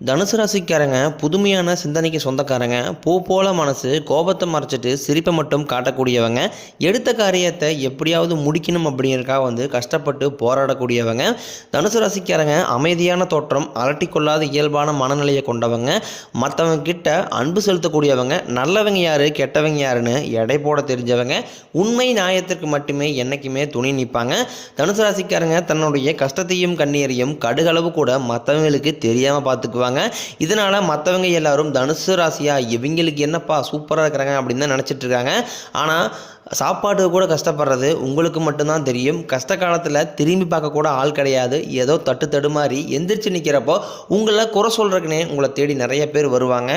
தனுசு ராசிக்காரங்க புதுமையான சிந்தனைக்கு சொந்தக்காரங்க. பூ போல மனசு கோபத்தை மறைச்சிட்டு சிரிப்பை மட்டும் காட்டக்கூடியவங்க. எடுத்த காரியத்தை எப்படியாவது முடிக்கணும் அப்படிங்கிறக்காக வந்து கஷ்டப்பட்டு போராடக்கூடியவங்க. தனுசு ராசிக்காரங்க அமைதியான தோற்றம் அலட்டிக்கொள்ளாத இயல்பான மனநிலையை கொண்டவங்க. மற்றவங்க கிட்ட அன்பு செலுத்தக்கூடியவங்க. நல்லவங்க யாரு கெட்டவங்க யாருன்னு எடை போட தெரிஞ்சவங்க. உண்மை நியாயத்திற்கு மட்டுமே என்னைக்குமே துணி நிற்பாங்க. தனுசு ராசிக்காரங்க தன்னுடைய கஷ்டத்தையும் கண்ணீரையும் கடுகளவு கூட மற்றவங்களுக்கு தெரியாமல் பார்த்துக்குவாங்க. இதனால் மற்றவங்க எல்லாரும் தனுசு ராசியா இவங்களுக்கு என்னப்பா சூப்பராக இருக்கிறாங்க அப்படின்னு தான் நினச்சிட்டு இருக்காங்க. ஆனால் சாப்பாட்டுக்கு கூட கஷ்டப்படுறது உங்களுக்கு மட்டும்தான் தெரியும். கஷ்ட காலத்தில் திரும்பி பார்க்க கூட ஆள் கிடையாது. ஏதோ தட்டு தடுமாறி எந்திரிச்சு நிற்கிறப்போ உங்களை குறை சொல்கிறக்குனே உங்களை தேடி நிறைய பேர் வருவாங்க.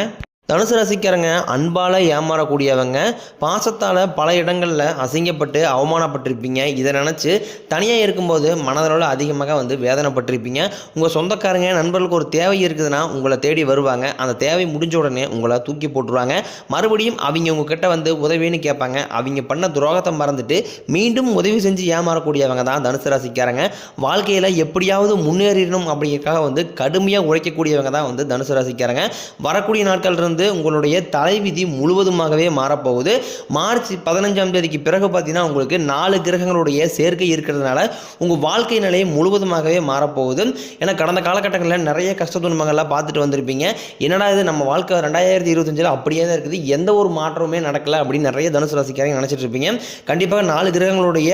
தனுசு ராசிக்காரங்க அன்பால் ஏமாறக்கூடியவங்க பாசத்தால் பல இடங்களில் அசிங்கப்பட்டு அவமானப்பட்டிருப்பீங்க. இதை நினச்சி தனியாக இருக்கும்போது மனதளவில் அதிகமாக வந்து வேதனைப்பட்டிருப்பீங்க. உங்கள் சொந்தக்காரங்க நண்பர்களுக்கு ஒரு தேவை இருக்குதுன்னா உங்களை தேடி வருவாங்க. அந்த தேவை முடிஞ்ச உடனே உங்களை தூக்கி போட்டுருவாங்க. மறுபடியும் அவங்க உங்ககிட்ட வந்து உதவின்னு கேட்பாங்க. அவங்க பண்ண துரோகத்தை மறந்துட்டு மீண்டும் உதவி செஞ்சு ஏமாறக்கூடியவங்க தான் தனுசு ராசிக்காரங்க. வாழ்க்கையில் எப்படியாவது முன்னேறிடணும் அப்படிங்கிறக்காக வந்து கடுமையாக உழைக்கக்கூடியவங்க தான் வந்து தனுசு ராசிக்காரங்க. வரக்கூடிய நாட்கள் இருந்து உங்களுடைய தலைவிதி முழுவதுமாகவே மாறப்போகுது. மார்ச் பதினஞ்சாம் தேதிக்கு பிறகு பார்த்தீங்கன்னா உங்களுக்கு நாலு கிரகங்களுடைய சேர்க்கை இருக்கிறதுனால உங்கள் வாழ்க்கை நிலை முழுவதுமாகவே மாறப்போகுது. ஏன்னா கடந்த காலகட்டங்களில் நிறைய கஷ்ட துன்பங்கள்லாம் பார்த்துட்டு வந்திருப்பீங்க. என்னடா இது நம்ம வாழ்க்கை ரெண்டாயிரத்தி இருபத்தஞ்சில் அப்படியே தான் இருக்குது. எந்த ஒரு மாற்றமுமே நடக்கல அப்படின்னு நிறைய தனுசு ராசிக்காரங்க நினச்சிட்டு இருப்பீங்க. கண்டிப்பாக நாலு கிரகங்களுடைய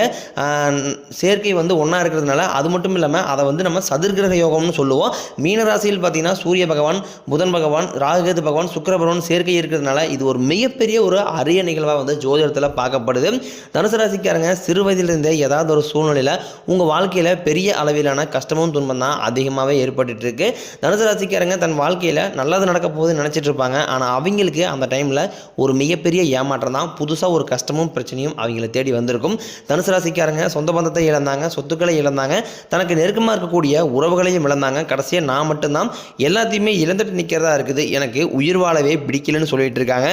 சேர்க்கை வந்து ஒன்றா இருக்கிறதுனால அது மட்டும் இல்லாமல் அதை வந்து நம்ம சதுர்கிரக யோகம்னு சொல்லுவோம். மீன ராசியில் பார்த்தீங்கன்னா சூரிய பகவான் புதன் பகவான் ராகுகேது பகவான் சுக்கர பகவான் சேர்க்கை இருக்கிறதுனால இது ஒரு மிகப்பெரிய ஒரு அரிய நிகழ்வாக வந்து ஜோதிடத்தில் பார்க்கப்படுது. தனுசு ராசிக்காரங்க சிறு வயதிலிருந்தே ஏதாவது ஒரு சூழ்நிலையில் உங்கள் வாழ்க்கையில் பெரிய அளவிலான கஷ்டமும் துன்பம் தான் அதிகமாகவே ஏற்பட்டு இருக்கு. தனுசு ராசிக்காரங்க தன் வாழ்க்கையில் நல்லது நடக்க போகுதுன்னு நினச்சிட்டு இருப்பாங்க. ஆனால் அவங்களுக்கு அந்த டைமில் ஒரு மிகப்பெரிய ஏமாற்றம் தான். புதுசாக ஒரு கஷ்டமும் பிரச்சனையும் அவங்கள தேடி வந்திருக்கும். தனுசு ராசிக்காரங்க சொந்த பந்தத்தை இழந்தாங்க சொத்துக்களை இழந்தாங்க தனக்கு நெருக்கமாக இருக்கக்கூடிய உறவுகளையும் இழந்தாங்க. கடைசியாக நான் மட்டும்தான். எல்லாத்தையுமே இழந்துட்டு நிற்கிறதா இருக்குது. எனக்கு உயிர் வாழவே பிடிக்கலன்னு சொல்லிட்டு இருக்காங்க.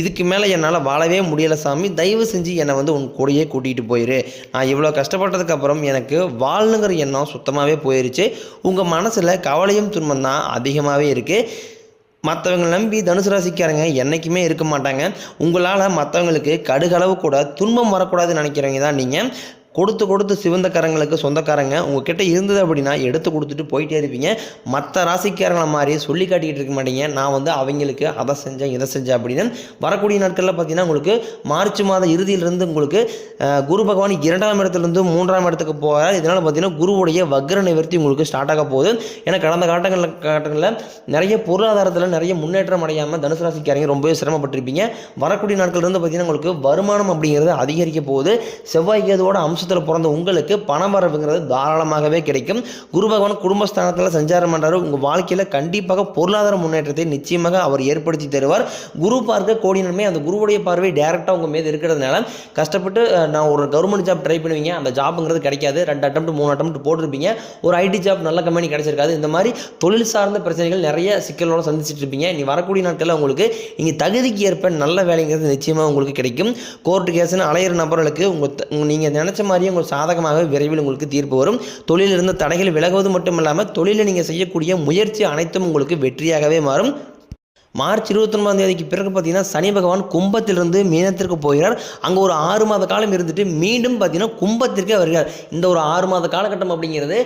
இதுக்கு மேலே என்னால் வாழவே முடியலை சாமி. தயவு செஞ்சு என்னை வந்து உன் கூடயே கூட்டிகிட்டு போயிரு. நான் இவ்வளோ கஷ்டப்பட்டதுக்கப்புறம் எனக்கு வாழணுங்கிற எண்ணம் சுத்தமாகவே போயிருச்சு. உங்கள் மனசில் கவலையும் துன்பம் தான் அதிகமாகவே இருக்குது மற்றவங்களை நம்பி தனுசு ராசிக்காரங்க என்றைக்குமே இருக்க மாட்டாங்க. உங்களால் மற்றவங்களுக்கு கடுகளவு கூட துன்பம் வரக்கூடாதுன்னு நினைக்கிறவங்க தான் நீங்கள் கொடுத்து கொடுத்து சிவந்தக்காரங்களுக்கு சொந்தக்காரங்க உங்ககிட்ட இருந்தது அப்படின்னா எடுத்து கொடுத்துட்டு போயிட்டே இருப்பீங்க. மற்ற ராசிக்காரங்களை மாதிரி சொல்லி காட்டிக்கிட்டு இருக்க மாட்டீங்க. நான் வந்து அவங்களுக்கு அதை செஞ்சேன் இதை செஞ்சேன் அப்படின்னு. வரக்கூடிய நாட்களில் பார்த்தீங்கன்னா உங்களுக்கு மார்ச் மாத இறுதியிலிருந்து உங்களுக்கு குரு பகவான் இரண்டாம் இடத்துலேருந்து மூன்றாம் இடத்துக்கு போகிறார் இதனால் பார்த்தீங்கன்னா குருவுடைய வக்ர நிவர்த்தி உங்களுக்கு ஸ்டார்ட் ஆக போகுது. ஏன்னா கடந்த காட்டங்களில் காட்டங்களில் நிறைய பொருளாதாரத்தில் நிறைய முன்னேற்றம் அடையாமல் தனுசு ராசிக்காரங்க ரொம்பவே சிரமப்பட்டிருப்பீங்க. வரக்கூடிய நாட்கள் இருந்து பார்த்தீங்கன்னா உங்களுக்கு வருமானம் அப்படிங்கிறது அதிகரிக்க போகுது. செவ்வாய்க்கு அதோட அம்சம் அம்சத்தில் பிறந்த உங்களுக்கு பணம் வரவுங்கிறது தாராளமாகவே கிடைக்கும். குரு பகவான் குடும்பஸ்தானத்தில் சஞ்சாரம் பண்ணுறாரு உங்கள் வாழ்க்கையில் கண்டிப்பாக பொருளாதார முன்னேற்றத்தை நிச்சயமாக அவர் ஏற்படுத்தி தருவார். குரு பார்க்க கோடி நன்மை. அந்த குருவுடைய பார்வை டேரெக்டாக உங்கள் மீது இருக்கிறதுனால கஷ்டப்பட்டு நான் ஒரு கவர்மெண்ட் ஜாப் ட்ரை பண்ணுவீங்க. அந்த ஜாப்புங்கிறது கிடைக்காது. ரெண்டு அட்டம் மூணு அட்டம் போட்டிருப்பீங்க. ஒரு ஐடி ஜாப் நல்ல கம்பெனி கிடைச்சிருக்காது. இந்த மாதிரி தொழில் சார்ந்த பிரச்சனைகள் நிறைய சிக்கலோட சந்திச்சிட்டு இருப்பீங்க. நீ வரக்கூடிய நாட்களில் உங்களுக்கு நீங்கள் தகுதிக்கு ஏற்ப நல்ல வேலைங்கிறது நிச்சயமாக உங்களுக்கு கிடைக்கும். கோர்ட்டு கேஸ்னு அலையிற நபர்களுக்கு உங்கள் நீங்கள் நினச்ச மாதிரியே உங்களுக்கு சாதகமாக விரைவில் உங்களுக்கு தீர்ப்பு வரும். தொழிலிருந்து இருந்த தடைகள் விலகுவது மட்டும் இல்லாமல் தொழிலில் நீங்கள் செய்யக்கூடிய முயற்சி அனைத்தும் உங்களுக்கு வெற்றியாகவே மாறும். மார்ச் இருபத்தொன்பதாம் தேதிக்கு பிறகு பார்த்தீங்கன்னா சனி பகவான் கும்பத்திலிருந்து மீனத்திற்கு போகிறார். அங்கே ஒரு ஆறு மாத காலம் இருந்துட்டு மீண்டும் பார்த்தீங்கன்னா கும்பத்திற்கே வருகிறார். இந்த ஒரு ஆறு மாத காலகட்டம் அப்படிங்கிறது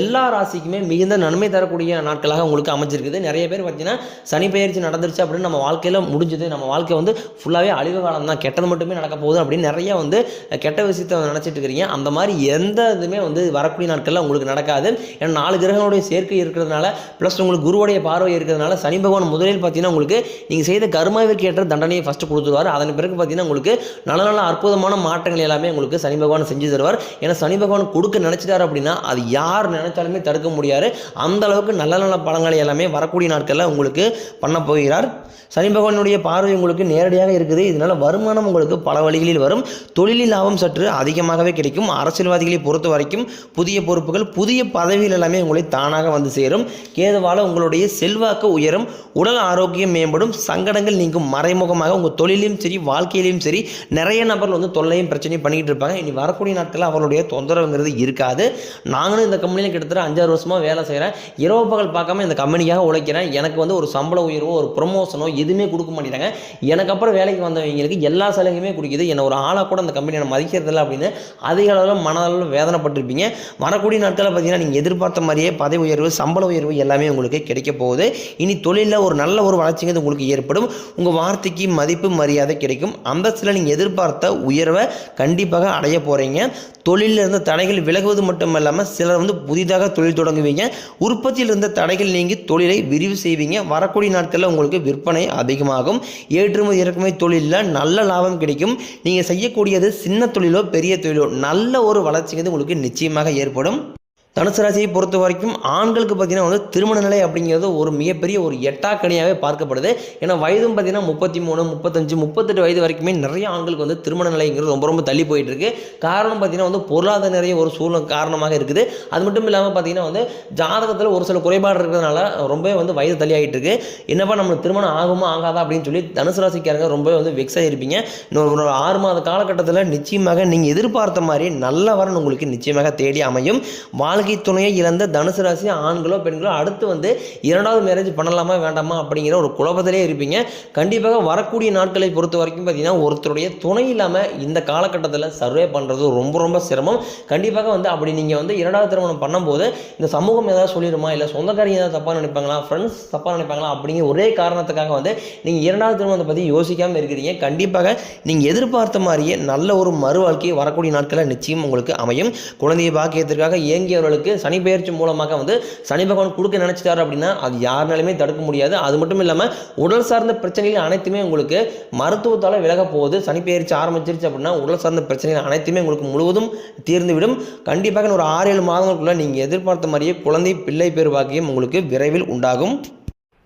எல்லா ராசிக்குமே மிகுந்த நன்மை தரக்கூடிய நாட்களாக உங்களுக்கு அமைஞ்சிருக்குது. நிறைய பேர் பார்த்தீங்கன்னா சனி பயிற்சி நடந்துருச்சு அப்படின்னு நம்ம வாழ்க்கையில் முடிஞ்சது. நம்ம வாழ்க்கை வந்து ஃபுல்லாகவே அழிவு காலம் தான். கெட்டது மட்டுமே நடக்க போகுது அப்படின்னு நிறைய வந்து கெட்ட விஷயத்தை நினச்சிட்டு இருக்கிறீங்க அந்த மாதிரி எந்த இதுவுமே வந்து வரக்கூடிய நாட்களில் உங்களுக்கு நடக்காது. ஏன்னா நாலு கிரகங்களுடைய சேர்க்கை இருக்கிறதுனால ப்ளஸ் உங்களுக்கு குருவுடைய பார்வை இருக்கிறதுனால சனி பகவான் முதலில் பார்த்தீங்கன்னா உங்களுக்கு நீங்கள் செய்த கர்மாவிற்கு ஏற்ற தண்டனையை ஃபஸ்ட்டு கொடுத்துருவார். அதன் பிறகு பார்த்தீங்கன்னா உங்களுக்கு நல்ல நல்ல அற்புதமான மாற்றங்கள் எல்லாமே உங்களுக்கு சனி பகவான் செஞ்சு தருவார். ஏன்னா சனி பகவான் கொடுக்க நினச்சிட்டார் அப்படின்னா அது யார் நினைச்சாலுமே தடுக்க முடியாது. அந்த அளவுக்கு நல்ல நல்ல பலன்களை எல்லாமே வரக்கூடிய நாட்களில் உங்களுக்கு பண்ண போகிறார். சனி பகவானுடைய பார்வை உங்களுக்கு நேரடியாக இருக்குது. இதனால் வருமானம் உங்களுக்கு பல வழிகளில் வரும். தொழிலில் லாபம் சற்று அதிகமாகவே கிடைக்கும். அரசியல்வாதிகளை பொறுத்த வரைக்கும் புதிய பொறுப்புகள் புதிய பதவிகள் எல்லாமே உங்களை தானாக வந்து சேரும். கேதுவால் உங்களுடைய செல்வாக்கு உயரும். உடல் ஆரோக்கியம் ஆரோக்கியம் மேம்படும் சங்கடங்கள் நீங்கும். மறைமுகமாக உங்கள் தொழிலையும் சரி வாழ்க்கையிலையும் சரி நிறைய நபர்கள் வந்து தொல்லையும் பிரச்சனையும் பண்ணிக்கிட்டு இருப்பாங்க. இனி வரக்கூடிய நாட்களில் அவர்களுடைய தொந்தரவுங்கிறது இருக்காது. நாங்களும் இந்த கம்பெனியில் கிட்டத்தட்ட அஞ்சாறு வருஷமாக வேலை செய்கிறேன் இரவு பகல் பார்க்காம இந்த கம்பெனிக்காக உழைக்கிறேன். எனக்கு வந்து ஒரு சம்பள உயர்வோ ஒரு ப்ரொமோஷனோ எதுவுமே கொடுக்க மாட்டேங்கிறாங்க. எனக்கு அப்புறம் வேலைக்கு வந்தவங்களுக்கு எல்லா சலுகையுமே குடிக்குது. என்னை ஒரு ஆளாக கூட அந்த கம்பெனி என்னை மதிக்கிறதில்ல அப்படின்னு அதிக அளவில் மனதளவில் வேதனைப்பட்டிருப்பீங்க. வரக்கூடிய நாட்களில் பார்த்தீங்கன்னா நீங்கள் எதிர்பார்த்த மாதிரியே பதவி உயர்வு சம்பள உயர்வு எல்லாமே உங்களுக்கு கிடைக்க போகுது. இனி தொழிலில் ஒரு நல்ல ஒரு வளர்ச்சி வளர்ச்சிங்கிறது உங்களுக்கு ஏற்படும். உங்கள் வார்த்தைக்கு மதிப்பு மரியாதை கிடைக்கும். அந்தஸ்தில் நீங்கள் எதிர்பார்த்த உயர்வை கண்டிப்பாக அடைய போகிறீங்க தொழிலில் இருந்த தடைகள் விலகுவது மட்டும் இல்லாமல் சிலர் வந்து புதிதாக தொழில் தொடங்குவீங்க. உற்பத்தியில் இருந்த தடைகள் நீங்கி தொழிலை விரிவு செய்வீங்க. வரக்கூடிய நாட்களில் உங்களுக்கு விற்பனை அதிகமாகும். ஏற்றுமதி இறக்குமதி தொழிலில் நல்ல லாபம் கிடைக்கும். நீங்கள் செய்யக்கூடியது சின்ன தொழிலோ பெரிய தொழிலோ நல்ல ஒரு வளர்ச்சிங்கிறது உங்களுக்கு நிச்சயமாக ஏற்படும். தனுசு ராசியை பொறுத்த வரைக்கும் ஆண்களுக்கு பார்த்தீங்கன்னா வந்து திருமண நிலை அப்படிங்கிறது ஒரு மிகப்பெரிய ஒரு எட்டாக்கணியாகவே பார்க்கப்படுது. ஏன்னா வயதும் பார்த்தீங்கன்னா முப்பத்தி மூணு முப்பத்தஞ்சு முப்பத்தெட்டு வயது வரைக்குமே நிறைய ஆண்களுக்கு வந்து திருமண நிலைங்கிறது ரொம்ப ரொம்ப தள்ளி போயிட்டு இருக்கு காரணம் பார்த்தீங்கன்னா வந்து பொருளாதார நிறைய ஒரு சூழ்நிலை காரணமாக இருக்குது. அது மட்டும் இல்லாமல் பார்த்தீங்கன்னா வந்து ஜாதகத்தில் ஒரு சில குறைபாடு இருக்கிறதுனால ரொம்பவே வந்து வயது தள்ளி ஆகிட்டு இருக்கு என்னப்பா நம்மளுக்கு திருமணம் ஆகுமா ஆகாதா அப்படின்னு சொல்லி தனுசு ராசிக்காரங்க ரொம்பவே வந்து வெக்ஸ் ஆகிருப்பீங்க இன்னொரு ஒரு ஆறு மாத காலகட்டத்தில் நிச்சயமாக நீங்கள் எதிர்பார்த்த மாதிரி நல்ல வரன் உங்களுக்கு நிச்சயமாக தேடி அமையும். வாழ்க்கை துணையை இழந்த தனுசு ராசி ஆண்களோ பெண்களோ அடுத்து வந்து இரண்டாவது மேரேஜ் பண்ணலாமா வேண்டாமா அப்படிங்கிற ஒரு குழப்பத்திலே இருப்பீங்க. கண்டிப்பாக வரக்கூடிய நாட்களை பொறுத்த வரைக்கும் பார்த்தீங்கன்னா ஒருத்தருடைய துணை இல்லாமல் இந்த காலகட்டத்தில் சர்வே பண்ணுறது ரொம்ப ரொம்ப சிரமம். கண்டிப்பாக வந்து அப்படி நீங்கள் வந்து இரண்டாவது திருமணம் பண்ணும்போது இந்த சமூகம் ஏதாவது சொல்லிடுமா? இல்லை சொந்தக்காரங்க ஏதாவது தப்பாக நினைப்பாங்களா? ஃப்ரெண்ட்ஸ் தப்பாக நினைப்பாங்களா? அப்படிங்கிற ஒரே காரணத்துக்காக வந்து நீங்கள் இரண்டாவது திருமணத்தை பற்றி யோசிக்காமல் இருக்கிறீங்க. கண்டிப்பாக நீங்கள் எதிர்பார்த்த மாதிரியே நல்ல ஒரு மறு வாழ்க்கை வரக்கூடிய நாட்களில் நிச்சயம் உங்களுக்கு அமையும். குழந்தையை பாக்கியத்திற்காக இயங்கியவர்களுக்கு சனி பயிற்சி மூலமாக வந்து சனி பகவான் கொடுக்க நினைச்சிட்டாரு அப்படின்னா அது யாருனாலுமே தடுக்க முடியாது. அது மட்டும் இல்லாமல் உடல் சார்ந்த பிரச்சனைகள் அனைத்துமே உங்களுக்கு மருத்துவத்தால் விலக போகுது. சனி பெயர்ச்சி ஆரம்பிச்சிருச்சு அப்படின்னா உடல் சார்ந்த பிரச்சனைகள் அனைத்துமே உங்களுக்கு முழுவதும் தீர்ந்துவிடும். கண்டிப்பாக ஒரு ஆறு ஏழு மாதங்களுக்குள்ள நீங்கள் எதிர்பார்த்த மாதிரியே குழந்தை பிள்ளை பேர் பாக்கியம் உங்களுக்கு விரைவில் உண்டாகும்.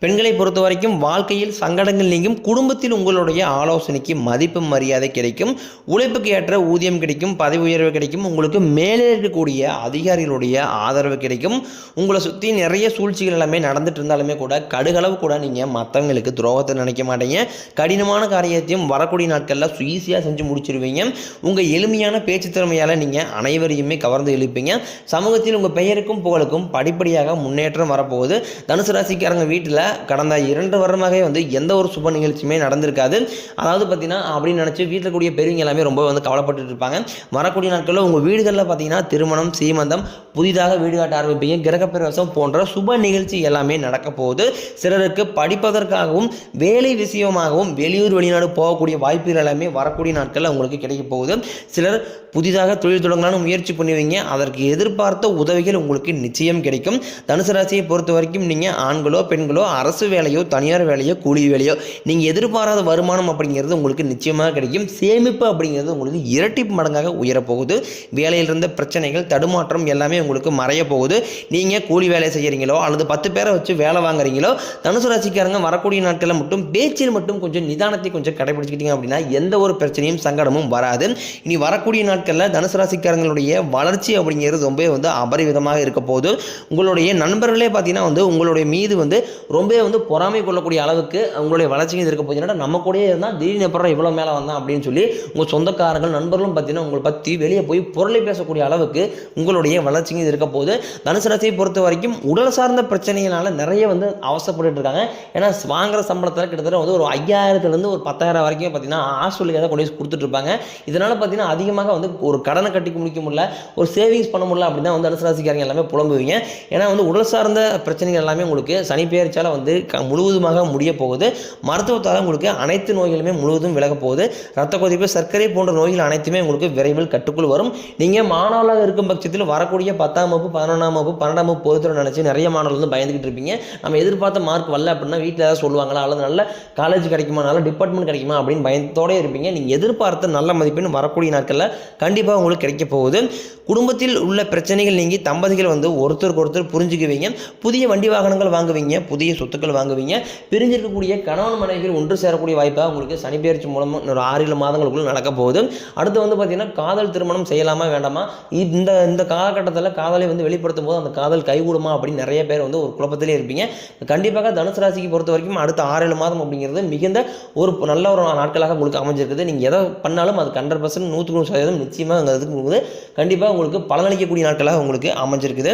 பெண்களை பொறுத்த வரைக்கும் வாழ்க்கையில் சங்கடங்கள் நீங்கும். குடும்பத்தில் உங்களுடைய ஆலோசனைக்கு மதிப்பு மரியாதை கிடைக்கும். உழைப்புக்கு ஏற்ற ஊதியம் கிடைக்கும். பதவி உயர்வு கிடைக்கும். உங்களுக்கு மேலே இருக்கக்கூடிய அதிகாரிகளுடைய ஆதரவு கிடைக்கும். உங்களை சுற்றி நிறைய சூழ்ச்சிகள் எல்லாமே நடந்துட்டு இருந்தாலுமே கூட கடுகளவு கூட நீங்கள் மற்றவங்களுக்கு துரோகத்தை நினைக்க மாட்டீங்க. கடினமான காரியத்தையும் வரக்கூடிய நாட்களில் ஈஸியாக செஞ்சு முடிச்சிருவீங்க. உங்கள் எளிமையான பேச்சு திறமையால் நீங்கள் அனைவரையுமே கவர்ந்து எழுப்பீங்க சமூகத்தில் உங்கள் பெயருக்கும் புகழுக்கும் படிப்படியாக முன்னேற்றம் வரப்போகுது. தனுசு ராசிக்காரங்க வீட்டில் கடந்த இரண்டு வருடமாகவே வந்து எந்த ஒரு சுப நிகழ்ச்சியுமே நடந்திருக்காது. அதாவது பார்த்தீங்கன்னா அப்படின்னு நினச்சி வீட்டில் கூடிய பெரியவங்க எல்லாமே ரொம்ப வந்து கவலைப்பட்டு இருப்பாங்க. வரக்கூடிய நாட்களில் உங்கள் வீடுகளில் பார்த்தீங்கன்னா திருமணம் சீமந்தம் புதிதாக வீடு காட்ட ஆரம்பிப்பீங்க. கிரகப்பிரவேசம் போன்ற சுப நிகழ்ச்சி எல்லாமே நடக்க போகுது. சிலருக்கு படிப்பதற்காகவும் வேலை விஷயமாகவும் வெளியூர் வெளிநாடு போகக்கூடிய வாய்ப்புகள் எல்லாமே வரக்கூடிய நாட்களில் உங்களுக்கு கிடைக்க போகுது. சிலர் புதிதாக தொழில் தொடங்கலாம்னு முயற்சி பண்ணுவீங்க. அதற்கு எதிர்பார்த்த உதவிகள் உங்களுக்கு நிச்சயம் கிடைக்கும். தனுசு ராசியை பொறுத்த வரைக்கும் நீங்கள் ஆண்களோ பெண்களோ அரசு வேலையோ தனியார் வேலையோ கூலி வேலையோ நீங்கள் எதிர்பாராத வருமானம் அப்படிங்கிறது உங்களுக்கு நிச்சயமாக கிடைக்கும். சேமிப்பு அப்படிங்கிறது உங்களுக்கு இரட்டிப்பு மடங்காக உயரப்போகுது. வேலையில் இருந்த பிரச்சனைகள் தடுமாற்றம் எல்லாமே உங்களுக்கு மறைய போகுது நீங்கள் கூலி வேலை செய்கிறீங்களோ அல்லது பத்து பேரை வச்சு வேலை வாங்குறீங்களோ தனுசு ராசிக்காரங்க வரக்கூடிய நாட்களில் மட்டும் பேச்சில் மட்டும் கொஞ்சம் நிதானத்தை கொஞ்சம் கடைபிடிச்சிக்கிட்டீங்க அப்படின்னா எந்த ஒரு பிரச்சனையும் சங்கடமும் வராது. இனி வரக்கூடிய நாட்களில் தனுசு ராசிக்காரங்களுடைய வளர்ச்சி அப்படிங்கிறது ரொம்பவே வந்து அபரிவிதமாக இருக்க போகுது. உங்களுடைய நண்பர்களே பார்த்தீங்கன்னா வந்து உங்களுடைய மீது வந்து ரொம்ப ரொம்பவே வந்து பொறாமை கொள்ளக்கூடிய அளவுக்கு உங்களுடைய வளர்ச்சிகள் இருக்க போச்சுன்னா நம்ம கூடயே இருந்தால் திடீர்னு எப்பறம் இவ்வளோ மேலே வந்தான் அப்படின்னு சொல்லி உங்கள் சொந்தக்காரர்கள் நண்பர்களும் பார்த்தீங்கன்னா உங்களை பற்றி வெளியே போய் பொருளை பேசக்கூடிய அளவுக்கு உங்களுடைய வளர்ச்சியும் இருக்க போது தனுசு ராசியை பொறுத்த வரைக்கும் உடல் சார்ந்த பிரச்சனையினால நிறைய வந்து அவசப்பட்டு இருக்காங்க. ஏன்னா வாங்குற சம்பளத்தில் கிட்டத்தட்ட வந்து ஒரு ஐயாயிரத்துலேருந்து ஒரு பத்தாயிரம் வரைக்கும் பார்த்தீங்கன்னா ஹாஸ்டலுக்கு தான் கொண்டு போய் கொடுத்துட்டு இருப்பாங்க. இதனால் பார்த்தீங்கன்னா அதிகமாக வந்து ஒரு கடனை கட்டி முடிக்க முடியல ஒரு சேவிங்ஸ் பண்ண முடியல அப்படின்னா வந்து தனுசு ராசிக்காரங்க எல்லாமே புலம்புவீங்க. ஏன்னா வந்து உடல் சார்ந்த பிரச்சனைகள் எல்லாமே உங்களுக்கு சனி வந்து க முழுவதுமாக முடிய போகுது. மருத்துவத்தால் உங்களுக்கு அனைத்து நோய்களுமே முழுவதும் விலக போகுது. ரத்த கொதிப்பு சர்க்கரை போன்ற நோய்கள் அனைத்துமே உங்களுக்கு விரைவில் கட்டுக்குள் வரும். நீங்கள் மாணவர்களாக இருக்கும் பட்சத்தில் வரக்கூடிய பத்தாம் வகுப்பு பதினொன்றாம் வகுப்பு பன்னெண்டாம் வகுப்பு பொதுத்துறை நினச்சி நிறைய மாணவர்கள் வந்து பயந்துக்கிட்டு இருப்பீங்க. நம்ம எதிர்பார்த்த மார்க் வரல அப்படின்னா வீட்டில் ஏதாவது சொல்லுவாங்களா? அல்லது நல்ல காலேஜ் கிடைக்குமா? நல்ல டிபார்ட்மெண்ட் கிடைக்குமா? அப்படின்னு பயத்தோடய இருப்பீங்க. நீங்கள் எதிர்பார்த்த நல்ல மதிப்பெண் வரக்கூடிய நாட்களில் கண்டிப்பாக உங்களுக்கு கிடைக்க போகுது. குடும்பத்தில் உள்ள பிரச்சனைகள் நீங்கி தம்பதிகள் வந்து ஒருத்தருக்கு ஒருத்தர் புரிஞ்சுக்குவீங்க. புதிய வண்டி வாகனங்கள் வாங்குவீங்க. புதிய சொத்துக்கள் வாங்குவீங்க. பிரிஞ்சிருக்கக்கூடிய கணவன் மனைவிகள் ஒன்று சேரக்கூடிய வாய்ப்பாக உங்களுக்கு சனிப்பெயர்ச்சி மூலமாக இன்னொரு ஆறு ஏழு மாதங்களுக்குள்ள நடக்க போகுது. அடுத்து வந்து பார்த்தீங்கன்னா காதல் திருமணம் செய்யலாமா வேண்டாமா? இந்த இந்த காலகட்டத்தில் காதலை வந்து வெளிப்படுத்தும் போது அந்த காதல் கைகூடுமா அப்படின்னு நிறைய பேர் வந்து ஒரு குழப்பத்திலே இருப்பீங்க. கண்டிப்பாக தனுசு ராசிக்கு பொறுத்த வரைக்கும் அடுத்த ஆறு ஏழு மாதம் அப்படிங்கிறது மிகுந்த ஒரு நல்ல ஒரு நாட்களாக உங்களுக்கு அமைஞ்சிருக்குது. நீங்கள் எதை பண்ணாலும் அது ஹண்ட்ரட் பர்சன்ட் நூற்றுக்கு நூறு சதவீதம் நிச்சயமாக அங்கே கண்டிப்பாக உங்களுக்கு பலனளிக்கக்கூடிய நாட்களாக உங்களுக்கு அமைஞ்சிருக்குது.